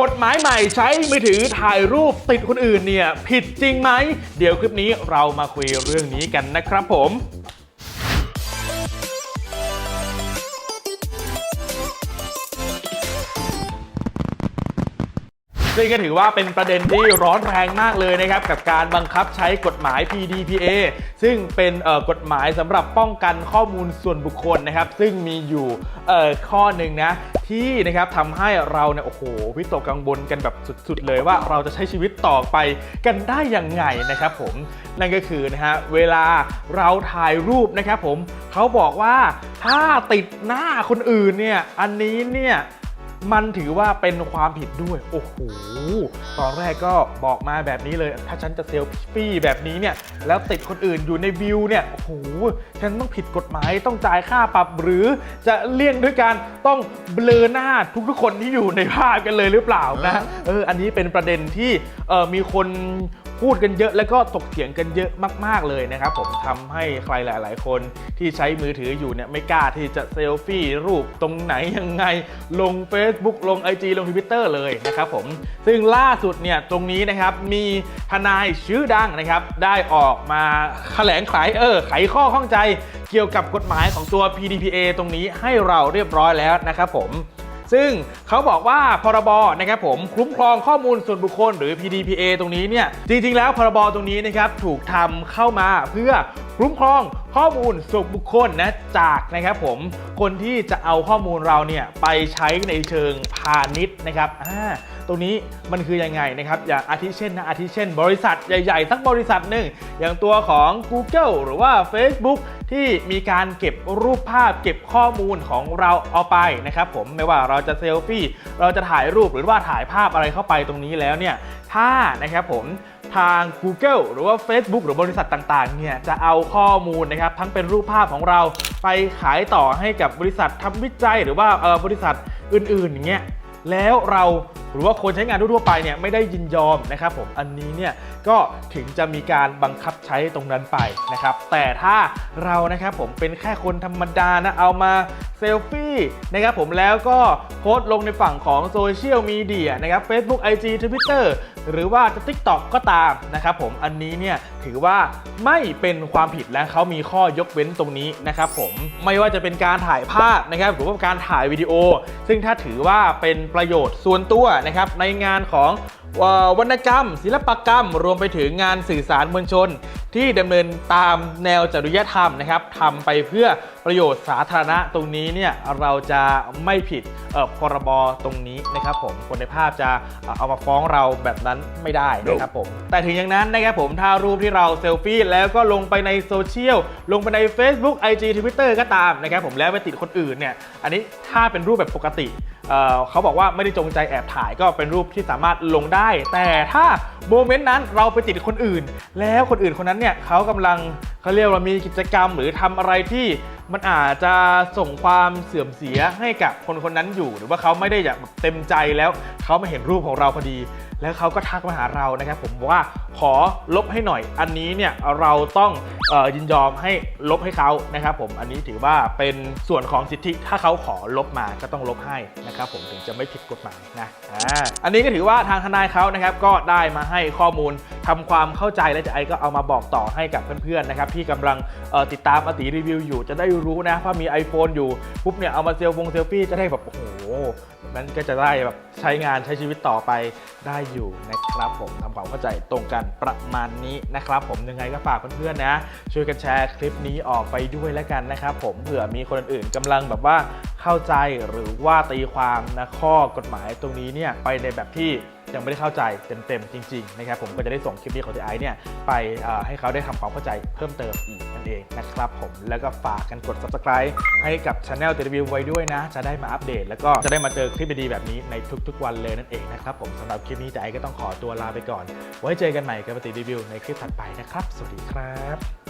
กฎหมายใหม่ใช้มือถือถ่ายรูปติดคนอื่นเนี่ย ผิดจริงไหม เดี๋ยวคลิปนี้เรามาคุยเรื่องนี้กันนะครับผม ซึ่งก็ถือว่าเป็นประเด็นที่ร้อนแรงมากเลยนะครับกับการบังคับใช้กฎหมาย PDPA ซึ่งเป็นกฎหมายสำหรับป้องกันข้อมูลส่วนบุคคลนะครับ ซึ่งมีอยู่ข้อหนึ่งนะที่นะครับทำให้เราเนี่ยโอ้โหวิตกกังวลกันแบบสุดๆเลยว่าเราจะใช้ชีวิตต่อไปกันได้ยังไงนะครับผมนั่นก็คือนะฮะเวลาเราถ่ายรูปนะครับผมเขาบอกว่าถ้าติดหน้าคนอื่นเนี่ยอันนี้เนี่ย มันถือว่าเป็นความผิดด้วย โอ้โห ตอนแรกก็บอกมาแบบนี้เลย ถ้าฉันจะเซลฟี่แบบนี้เนี่ย แล้วติดคนอื่นอยู่ในวิวเนี่ย โอ้โห ฉันต้องผิดกฎหมาย ต้องจ่ายค่าปรับหรือจะเลี่ยงด้วยการต้องเบลอหน้าทุกๆคนที่อยู่ในภาพกันเลยหรือเปล่านะ เออ อันนี้เป็นประเด็นที่เออมีคน พูดกันเยอะแล้วก็ตกเถียงกันเยอะมาก ๆเลยนะครับผมทำให้ใครหลาย ๆ คนที่ใช้มือถืออยู่เนี่ยไม่กล้าที่จะเซลฟี่รูปตรงไหนยังไง ลง Facebook ลง IG ลง Twitter เลยนะครับผม ซึ่งล่าสุดเนี่ยตรงนี้นะครับมีทนายชื่อดังนะครับ ได้ออกมาแถลงไขเออไขข้อข้องใจเกี่ยวกับกฎหมายของตัว PDPA ตรงนี้ให้เราเรียบร้อยแล้วนะครับผม ซึ่งเขาบอกว่าพรบนะครับผมคุ้มครองข้อมูลส่วนบุคคลหรือ PDPA ตรงนี้เนี่ยจริง ๆ แล้วพรบตรงนี้นะครับถูกทำเข้ามาเพื่อคุ้มครองข้อมูลส่วนบุคคลนะจากนะครับผมคนที่จะเอาข้อมูลเราเนี่ยไปใช้ในเชิงพาณิชย์นะครับอ่า ตรงนี้มันคือยังไงนะครับอย่างอาทิเช่นนะอาทิเช่น บริษัทใหญ่ๆสักบริษัทหนึ่งอย่างตัวของ Google หรือว่า Facebook ที่มีการเก็บรูปภาพเก็บข้อมูลของเราเอาไปนะครับผมไม่ว่าเราจะเซลฟี่เราจะถ่ายรูปหรือว่าถ่ายภาพอะไรเข้าไปตรงนี้แล้วเนี่ยถ้านะครับผมทาง Google หรือว่า Facebook หรือบริษัทต่างๆ เนี่ยจะเอาข้อมูลนะครับทั้งเป็นรูปภาพของเราไปขายต่อให้กับบริษัททำวิจัยหรือว่าเออบริษัทอื่นๆอย่างเงี้ยแล้วเรา หรือว่าคนใช้งานทั่วไปเนี่ยไม่ได้ยินยอมนะครับผมอันนี้เนี่ยก็ถึงจะมีการบังคับใช้ตรงนั้นไปนะครับแต่ถ้าเรานะครับผมเป็นแค่คนธรรมดานะเอามาเซลฟี่นะครับผมแล้วก็โพสต์ลงในฝั่งของโซเชียลมีเดียนะครับ Facebook IG Twitter หรือว่าจะ TikTok ก็ตามนะครับผมอันนี้เนี่ยถือว่าไม่เป็นความผิดและเขามีข้อยกเว้นตรงนี้นะครับผมไม่ว่าจะเป็นการถ่ายภาพนะครับหรือว่าการถ่ายวิดีโอ ซึ่งถ้าถือว่าเป็นประโยชน์ส่วนตัวนะครับในงานของเอ่อวรรณกรรม ศิลปกรรม รวมไปถึงงานสื่อสารมวลชน ที่ดำเนินตามแนวจริยธรรมนะครับทำไปเพื่อประโยชน์สาธารณะตรงนี้เนี่ยเราจะไม่ผิดเอ่อพรบตรงนี้นะครับผมคนในภาพจะเอ่อเอามาฟ้องเราแบบนั้นไม่ได้นะครับผมแต่ถึงอย่างนั้นนะครับผมถ้ารูปที่เราเซลฟี่แล้วก็ลงไปในโซเชียลลงไปใน Facebook IG Twitter ก็ตามนะครับผมแล้วไปติดคนอื่นเนี่ยอันนี้ถ้าเป็นรูปแบบปกติ เเขาบอกว่าไม่ได้จงใจแอบถ่ายก็เป็นรูปที่สามารถลงได้ แต่ถ้าโมเมนต์นั้นเราไปติดคนอื่น แล้วคนอื่นคนนั้นเนี่ยเขากำลังเขาเรียกว่ามีกิจกรรมหรือทำอะไรที่มันอาจจะส่งความเสื่อมเสียให้กับคนคนนั้นอยู่ หรือว่าเขาไม่ได้อยากแบบเต็มใจแล้วเขามาเห็นรูปของเราพอดี แล้วเขาก็ทักมาหาเรานะครับ ผมว่าขอลบให้หน่อย อันนี้เนี่ยเราต้องออยินยอมให้ลบให้เขานะครับผมอันนี้ถือว่าเป็นส่วนของสิทธิถ้าเขาขอลบมาก็ต้องลบให้นะครับผมถึงจะไม่ผิดกฎหมายนะอ่าอันนี้ก็ถือว่าทางทนายเขานะครับก็ได้มาให้ข้อมูล ทำความเข้าใจและจะไอก็เอามาบอกต่อให้กับเพื่อนๆนะครับที่กำลังติดตามอติรีวิวอยู่จะได้รู้นะว่ามี iPhone อยู่ปุ๊บเนี่ยเอามาเซลฟงเซลฟี่จะได้แบบโอ้โหนั้นก็จะได้แบบใช้งานใช้ชีวิตต่อไปได้อยู่นะครับผมทำความเข้าใจตรงกันประมาณนี้นะครับ ผมยังไงก็ฝากเพื่อนๆนะ ช่วยกันแชร์คลิปนี้ออกไปด้วยแล้วกันนะครับผมเผื่อมีคนอื่นๆกำลังแบบว่าเข้าใจหรือว่าตีความนะข้อกฎหมายตรงนี้เนี่ยไปในแบบที่ ยังไม่ได้เข้าใจเต็มๆจริงๆนะครับผมก็จะได้ส่งคลิปนี้ของทีไอเนี่ยไปให้เขาได้ทำความเข้าใจเพิ่มเติมอีกนั่นเองนะครับผมแล้วก็ฝากกันกด subscribe ให้กับช anel เตรีวิวไว้ด้วยนะ จะได้มาอัปเดต แล้วก็จะได้มาเจอคลิปดีๆแบบนี้ในทุกๆ วันเลยนั่นเองนะครับผมสำหรับคลิปนี้จะไอก็ต้องขอตัวลาไปก่อน ไว้เจอกันใหม่กับปฏิรีวิวในคลิปถัดไปนะครับ สวัสดีครับ